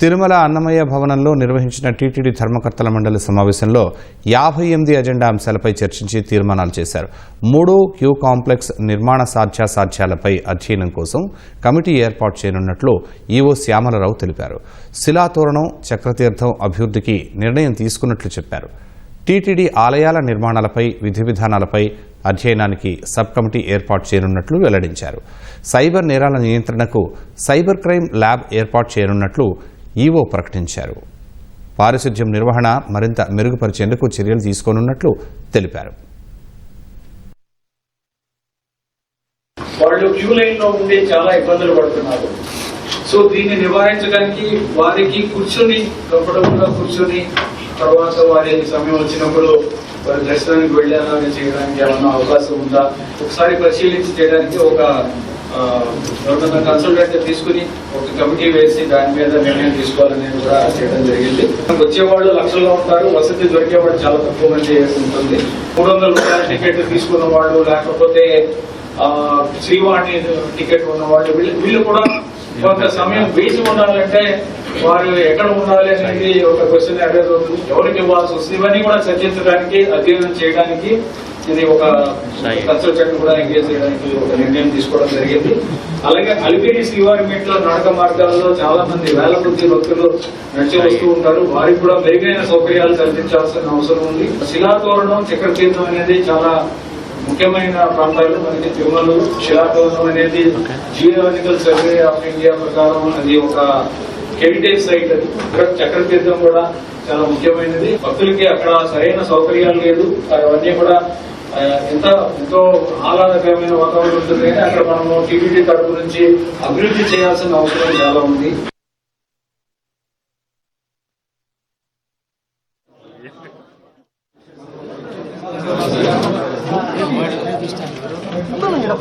తిరుమల అన్నమయ్య భవనంలో నిర్వహించిన టీటీడీ ధర్మకర్తల మండలి సమావేశంలో యాభై ఎనిమిది అజెండా అంశాలపై చర్చించి తీర్మానాలు చేశారు. మూడు క్యూ కాంప్లెక్స్ నిర్మాణ సాధ్యాసాధ్యాలపై అధ్యయనం కోసం కమిటీ ఏర్పాటు చేయనున్నట్లు ఈవో శ్యామలరావు తెలిపారు. శిలాతోరణం చక్రతీర్థం అభివృద్ధికి నిర్ణయం తీసుకున్నట్లు చెప్పారు. టీటీడీ ఆలయాల నిర్మాణాలపై విధి విధానాలపై అధ్యయనానికి సబ్ కమిటీ ఏర్పాటు చేయనున్నట్లు వెల్లడించారు. సైబర్ నేరాల నియంత్రణకు సైబర్ క్రైమ్ ల్యాబ్ ఏర్పాటు చేయనున్నట్లు ఈవో ప్రకటించారు. పారిశుధ్యం నిర్వహణ మరింత మెరుగుపరిచేందుకు చర్యలు తీసుకోనున్నట్లు తెలిపారు. వాళ్ళు క్యూ లైన్లో ఉండి చాలా ఇబ్బందులు పడుతున్నారు. సో దీన్ని నివారించడానికి వారికి కూర్చొని కంఫర్టబుల్గా కూర్చొని తర్వాత వారి సమయం వచ్చినప్పుడు వారి దర్శనానికి వెళ్ళాలని చేయడానికి ఏమన్నా అవకాశం ఉందా? ఒకసారి పరిశీలించి చేయడానికి ఒక ఎవరికైనా ఎవరినైనా కన్సల్టెంట్ తీసుకుని ఒక కమిటీ వేసి దాని మీద నిర్ణయం తీసుకోవాలని కూడా చేయడం జరిగింది. వచ్చేవాళ్ళు లక్షల్లో ఉంటారు వసతి దొరికేవాళ్ళు చాలా తక్కువ మంది ఉంటుంది. మూడు వందల రూపాయల టికెట్ తీసుకున్న వాళ్ళు లేకపోతే శ్రీవాణి టికెట్ ఉన్న వాళ్ళు వీళ్ళు వీళ్ళు కూడా కొంత సమయం వేచి ఉండాలంటే వారు ఎక్కడ ఉండాలి అనేది ఒక క్వశ్చన్ అడగదు ఎవరికి ఇవ్వాల్సి వస్తుంది? ఇవన్నీ కూడా చర్చించడానికి అధ్యయనం చేయడానికి ఇది ఒక కన్సల్టెంట్ కూడా ఎంగేజ్ చేయడానికి ఒక నిర్ణయం తీసుకోవడం జరిగింది. అలాగే అలిపిరి శ్రీవారి మెట్ల నడక మార్గాల్లో చాలా మంది వేల కొద్ది భక్తులు నడిచి వస్తూ ఉంటారు. వారికి కూడా మెరుగైన సౌకర్యాలు కల్పించాల్సిన అవసరం ఉంది. శిలాతోరణం చక్రతీర్థం అనేది చాలా ముఖ్యమైన ప్రాంతాలు మనకి తిరుమల శిలాతోరణం అనేది జియోలాజికల్ సర్వే ఆఫ్ ఇండియా ప్రకారం అది ఒక హెరిటేజ్ సైట్ అది. ఇక్కడ చక్రతీర్థం కూడా చాలా ముఖ్యమైనది. భక్తులకి అక్కడ సరైన సౌకర్యాలు లేదు. అవన్నీ కూడా ఎంత ఎంతో ఆహ్లాదకరమైన వాతావరణం ఉంటుంది కానీ అక్కడ మనము టీవీటీ తరపు నుంచి అభివృద్ధి చేయాల్సిన అవసరం చాలా ఉంది. Não, era